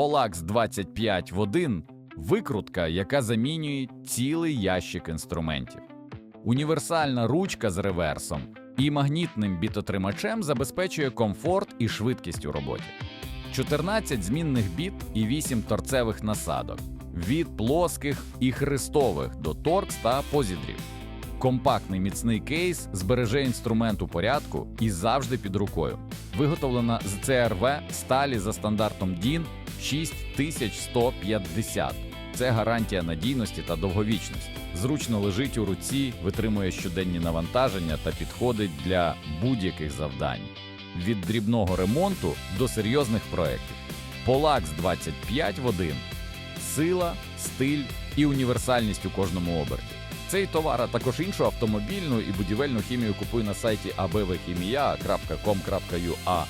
Polax 25 в 1 – викрутка, яка замінює цілий ящик інструментів. Універсальна ручка з реверсом і магнітним бітотримачем забезпечує комфорт і швидкість у роботі. 14 змінних біт і 8 торцевих насадок від плоских і хрестових до торкс та позідрів. Компактний міцний кейс збереже інструмент у порядку і завжди під рукою. Виготовлена з ЦРВ сталі за стандартом DIN 6150. Це гарантія надійності та довговічності. Зручно лежить у руці, витримує щоденні навантаження та підходить для будь-яких завдань. Від дрібного ремонту до серйозних проєктів. Polax 25 в 1. Сила, стиль і універсальність у кожному оберті. Цей товар, а також іншу автомобільну і будівельну хімію купуй на сайті abvchimia.com.ua